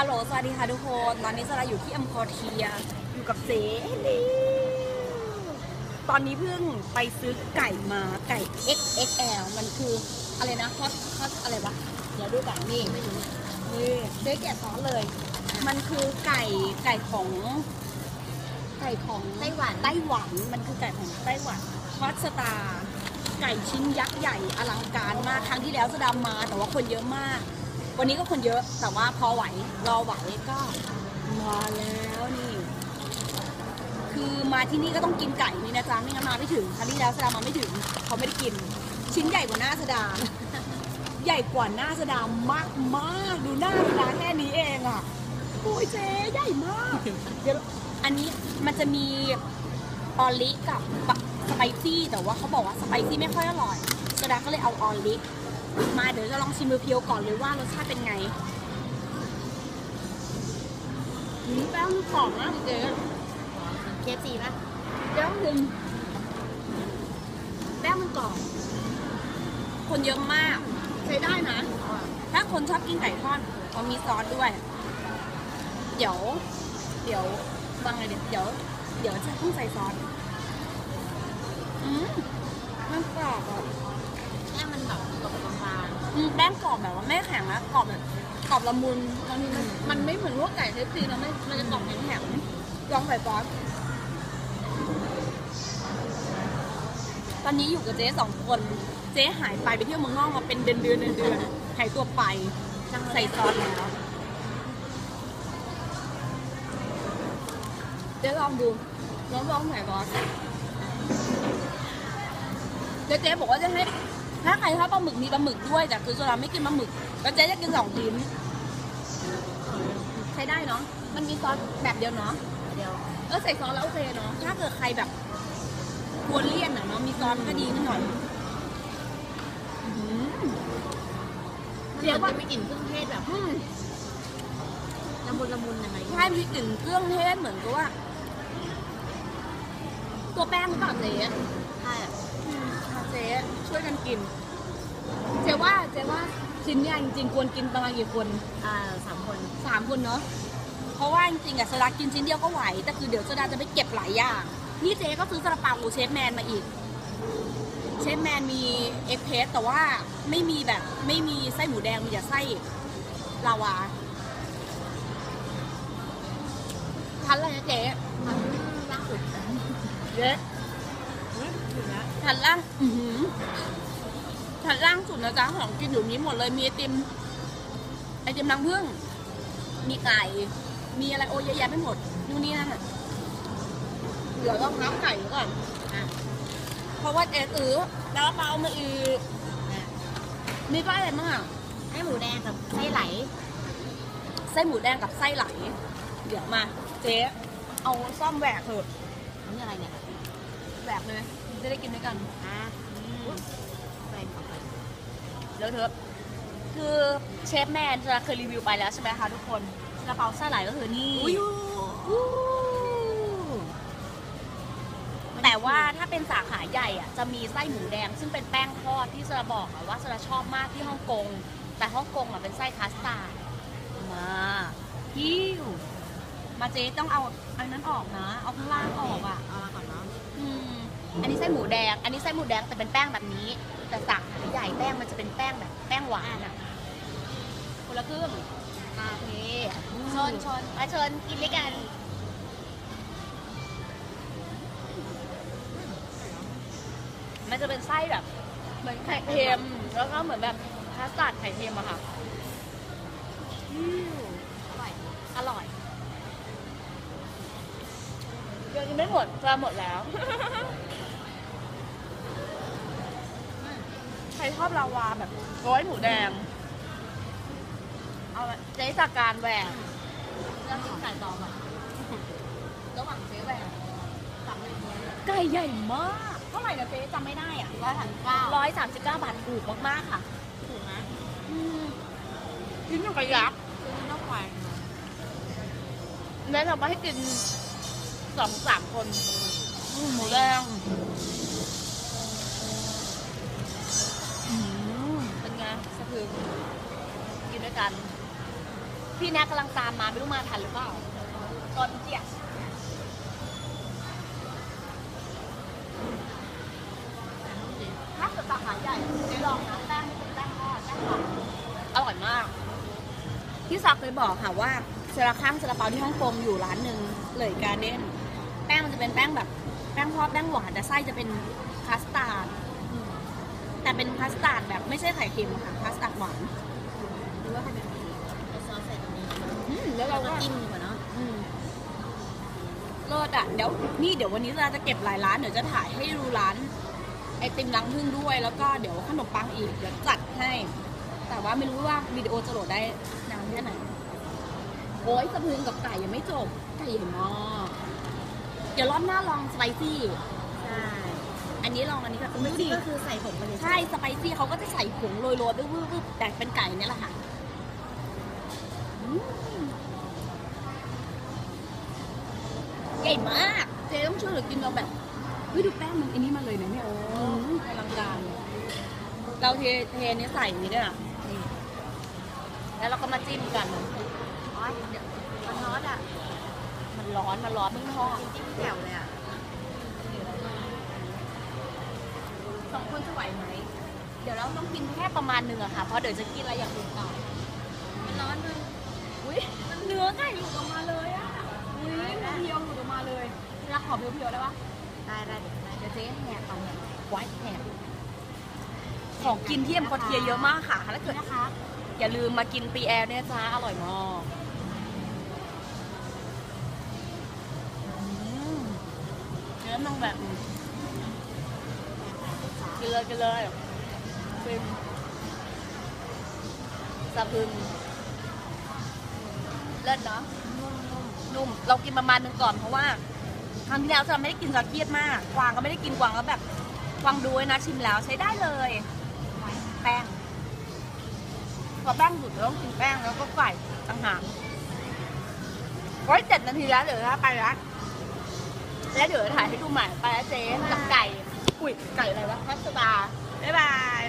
ฮัลโหล สวัสดีค่ะทุกคน ตอนนี้สระอยู่ที่อัมคอเทีย อยู่กับเจ๊นี่ตอนนี้เพิ่งไปซื้อไก่มา ไก่ XXL มันคืออะไรนะฮอตฮอตอะไรวะ เดี๋ยวดูก่อนนี่ นี่เจ๊แกะซอสเลย มันคือไก่ไก่ของ ไก่ของไต้หวัน ไต้หวัน มันคือไก่ของไต้หวันฮอตสตาร์ ไก่ชิ้นยักษ์ใหญ่อลังการมาก ครั้งที่แล้วสดำมา แต่ว่าคนเยอะมาก วันนี้ก็คนเยอะแต่ว่าพอไหวรอไหวก็มาแล้วนี่ คือมาที่นี่ก็ต้องกินไก่นี่นะจ๊ะไม่งั้นมาไม่ถึงครั้งที่แล้วสดามาไม่ถึงเขาไม่ได้กิน ชิ้นใหญ่กว่าหน้าสดา ใหญ่กว่าหน้าสดามากมากดูหน้าสดาแค่นี้เองอะโอ้ยเจ๊ใหญ่มากเดี๋ยวอันนี้มันจะมีออลิกับสไปซี่แต่ว่าเขาบอกว่าสไปซี่ไม่ค่อยอร่อยสดาก็เลยเอาออลิ มาเดี๋ยวจะลองชิมเพียวๆก่อนเลยว่ารสชาติเป็นไงอืมแป้งมันกรอบมากเจ๊เคฟซีป่ะแป้งมันแป้งมันกรอบคนเยอะมาก ใช้ได้นะ ถ้าคนชอบกินไก่ทอดมันมีซอสด้วย เดี๋ยว เดี๋ยวบางเลยเดี๋ยวเดี๋ยวจะต้องใส่ซอสอืมมันกรอบอะ แป้งกรอบแบบว่าไม่แข็งนะกรอบแบบกรอบละมุนบางทีมันมันไม่เหมือนพวกไก่เทสซีนะไม่มันจะกรอบแข็งๆลองใส่ซอสตอนนี้อยู่กับเจ๊สองคน เจ๊หายไปไปเที่ยวเมืองนอกมาเป็นเดือนเดือนเดือนเดือนหายตัวไปใส่ซอสแล้วเดี๋ยวลองดูลองลองใส่ซอสเจ๊เจ๊บอกว่าจะให้ ถ้าใครชอบปลาหมึกมีปลาหมึกด้วย แต่คือโซดาไม่กินปลาหมึกแล้วเจ๊จะกินสองชิ้นใช้ได้เนาะ มันมีซอสแบบเดียวเนาะเดียว เออใส่ซอสแล้วโอเคเนาะ ถ้าเกิดใครแบบกลัวเลี่ยนอะเนาะมีซอสก็ดีขึ้นหน่อยอื้อหือเดี๋ยวมันมีกลิ่นเครื่องเทศแบบอืมละมุนละมุนยังไงใช่มีกลิ่นเครื่องเทศเหมือนกับว่า ตัวแป้งหรือเปล่าเจ๊ใช่ อะอืมค่ะเจ๊ช่วยกันกิน เจ๊ว่าเจ๊ว่าชิ้นเนี้ยจริงๆควรกินประมาณกี่คนอ่าสามคนสามคนเนาะเพราะว่าจริงๆอะสลากินชิ้นเดียวก็ไหว แต่คือเดี๋ยวสดาจะไปเก็บหลายอย่างนี่เจ๊ก็ซื้อซาลาเปาเชฟแมนมาอีก เชฟแมนมีเอ็กเพสแต่ว่าไม่มีแบบไม่มีไส้หมูแดงมีแต่ไส้ลาวาทันอะไรนะเจ๊มันล่าสุดเจ๊ ทันล่างอือหือทันล่างสุดนะจ๊ะของกินอยู่นี้หมดเลยมีไอติมไอติมรังผึ้งมีไก่ มีอะไรโอ้เยอะแยะไปหมดนู่นนี่นั่นอะเดี๋ยวต้องนับไก่ก่อนอะเพราะว่าเจ๊ซื้อแล้วเปามาอีกอะมีไส้อะไรบ้างอะให้หมูแดงกับไส้ไหล ไส้หมูแดงกับไส้ไหล เดี๋ยวมา เจ๊เอาซ่อมแหวกเถอะนี่อะไรเนี่ยแหวกเลยจะได้กินด้วยกันอะแปลงของไปเลอะเทอะคือเชฟแมนจะเคยรีวิวไปแล้วใช่ไหมคะทุกคนกระเป๋าไส้ไหลก็คือนี่อู้แต่ว่าถ้าเป็นสาขาใหญ่อะจะมีไส้หมูแดง ซึ่งเป็นแป้งทอดที่สระบอกอะว่าสระชอบมากที่ฮ่องกง แต่ฮ่องกงอะเป็นไส้คัสตาร์ดมาฮิวมาเจ๊ต้องเอาอันนั้นออกนะ เอาข้างล่างออกอะเอามาก่อนเนาะอืม อันนี้ไส้หมูแดง อันนี้ไส้หมูแดงแต่เป็นแป้งแบบนี้ แต่สาขาใหญ่แป้งมันจะเป็นแป้งแบบแป้งหวานอะคนละครึ่งอะโอเคชนชนมาชนกินด้วยกัน มันจะเป็นไส้แบบ เหมือนไข่เค็มแล้วก็เหมือนแบบพาสต้าไข่เค็มอะค่ะอืมอร่อย อร่อยเดี๋ยวกินไม่หมดจะหมดแล้ว ใคร ชอบลาวาแบบโร้อยหมูแดง เอาละเจ๊จากการแหวกเรื่องของไก่ต่อแบบระหว่างเจ๊แหวกกับเนื้อไก่ใหญ่มากเท่าไหร่นะเจ๊จำไม่ได้อะร้อยสามสิบเก้าร้อยสามสิบเก้าบาทถูกมากๆค่ะถูกนะอืมชิ้นยังกระยักษ์คือนอกควายแนะนำมาให้กินสองสามคนอืมหมูแดง กัน พี่แน็กกำลังตามมาไม่รู้มาทันหรือเปล่าตอนเจียถ้าเกิดสาขาใหญ่ได้ลองนะแป้งแป้งทอดแป้งทอดอร่อยมาก พี่ศักดิ์เคยบอกค่ะว่าเซาลาข้างเซาลาเปาที่ฮ่องกงอยู่ร้านหนึ่งเลยการ์เด้นแป้งมันจะเป็นแป้งแบบแป้งทอดแป้งหวานแต่ไส้จะเป็นคัสตาร์ดแต่เป็นคัสตาร์ดแบบไม่ใช่ไข่เค็มค่ะคัสตาร์ดหวาน หรือว่าให้เป็นเอาซอสใส่ตรงนี้อืมแล้วเราก็จิ้มดีกว่าเนาะอืมเลิศอะเดี๋ยวนี่เดี๋ยววันนี้เราจะเก็บหลายร้านเดี๋ยวจะถ่ายให้ดูร้านไอติมรังพึ่งด้วย แล้วก็เดี๋ยวขนมปังอีกเดี๋ยวจัดให้ แต่ว่าไม่รู้ว่าวิดีโอจะโหลดได้นานแค่ไหนโอ้ยสะพึงกับไก่ยังไม่จบไก่ใหญ่มากเดี๋ยวรอบหน้าลองสไปซี่ใช่อันนี้ลองอันนี้แบบไม่ดูดีดิก็คือใส่ผงไปเลยใช่สไปซี่เขาก็จะใส่ผงโรยๆปึ๊บๆๆแต่เป็นไก่เนี่ยแหละค่ะอืม ใหญ่มาก เจ๊ต้องช่วยเหลือกินเราแบบเฮ้ยดูแป้งมันอันนี้มาเลยนะเนี่ยอืมอลังการ เราเทเทเนี้ยใส่อย่างนี้ด้วยนะนี่แล้วเราก็มาจิ้มกันอ๋อเดี๋ยวมันร้อนอะ มันร้อน มันร้อนเพิ่งทอดจิ้มแจ่วเลยอะสองคนจะไหวไหม เดี๋ยวเราต้องกินแค่ประมาณหนึ่งอะค่ะ เพราะเดี๋ยวจะกินอะไรอย่างอื่นต่อมันร้อนเลย เนื้อไก่หลุดออกมาเลยอะอุ้ยเพียวหลุดออกมาเลยรักขอเพียวๆได้ปะได้ได้เดี๋ยวได้เดี๋ยวเจ๊แหกเอาเนี่ยไว้แหกของกินที่เอ็มคอเทียเยอะมากค่ะถ้าเกิดนะคะ อย่าลืมมากินปีแอร์เนี่ยจ้าอร่อยมากอืมเนื้อมันแบบกินเลยกินเลยฟิมสะพึง เลิศเนาะนุ่มเรากินประมาณหนึงก่อนเพราะว่าครั้งที่แล้วจะไม่ได้กินจนเครียดมากกวางก็ไม่ได้กินกวางแล้วแบบกวางดูไว้นะชิมแล้วใช้ได้เลย แป้งพอแป้งหยุดเราต้องกินแป้งแล้วก็ไก่ต่างหากร้อยเจ็ดนาทีแล้วเดี๋ยวนะไปละแล้วเดี๋ยวถ่ายให้ดูใหม่ไปแล้วเจ๊กับไก่ อุ้ยไก่อะไรวะพัสตาบ๊ายบาย